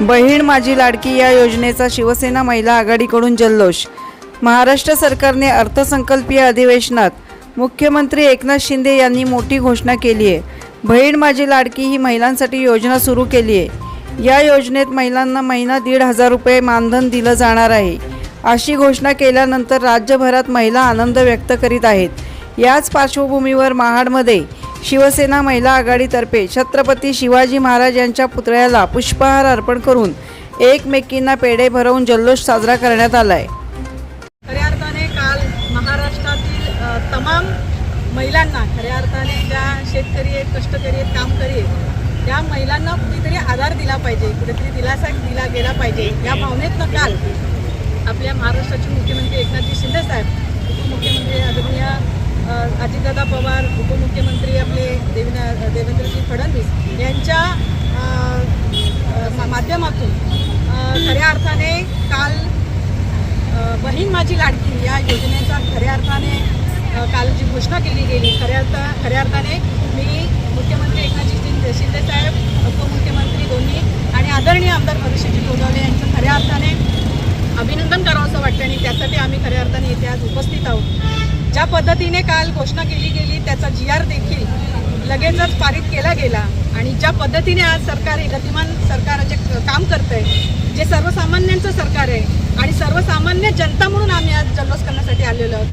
बहीण माझी लाडकी या योजनेचा शिवसेना महिला आघाडीकडून जल्लोष. महाराष्ट्र सरकारने अर्थसंकल्पीय अधिवेशनात मुख्यमंत्री एकनाथ शिंदे यांनी मोठी घोषणा केली आहे. बहीण माझी लाडकी ही महिलांसाठी योजना सुरू केली आहे. या योजनेत महिलांना महिना दीड हजार रुपये मानधन दिलं जाणार आहे. अशी घोषणा केल्यानंतर राज्यभरात महिला आनंद व्यक्त करीत आहेत. याच पार्श्वभूमीवर महाडमध्ये शिवसेना महिला आघाडीतर्फे छत्रपती शिवाजी महाराज यांच्या पुतळ्याला पुष्पहार अर्पण करून एकमेकींना पेढे भरवून जल्लोष साजरा करण्यात आला आहे खऱ्या अर्थाने काल महाराष्ट्रातील तमाम महिलांना खऱ्या अर्थाने ज्या शेतकरी आहेत कष्टकरी आहेत कामकरी आहेत त्या महिलांना कुठेतरी आधार दिला पाहिजे कुठेतरी दिलासा दिला गेला पाहिजे. या भावनेतनं काल आपल्या महाराष्ट्राचे मुख्यमंत्री एकनाथजी शिंदेसाहेब उपमुख्यमंत्री आदरणीय अजितदादा पवार उपमुख्यमंत्री आपले देवेंद्र देवेंद्रजी फडणवीस यांच्या मा- माध्यमातून खऱ्या अर्थाने काल बहीण माझी लाडकी या योजनेचा खऱ्या अर्थाने काल जी घोषणा केली गेली खऱ्या अर्थ खऱ्या अर्थाने मी मुख्यमंत्री एकनाथजी शिंदे शिंदेसाहेब उपमुख्यमंत्री दोन्ही आणि आदरणीय आमदार परिषदेची गोगावले यांचं खऱ्या अर्थाने अभिनंदन करावं असं वाटतं आणि त्यासाठी आम्ही खऱ्या अर्थाने इथे आज उपस्थित आहोत. ज्या पद्धतीने काल घोषणा केली गेली त्याचा जी आर देखील लगेचच पारित केला गेला. आणि ज्या पद्धतीने आज सरकार हे गतिमान सरकार जे काम करत आहे जे सर्वसामान्यांचं सरकार आहे आणि सर्वसामान्य जनता म्हणून आम्ही आज जल्लोष करण्यासाठी आलेलो आहोत.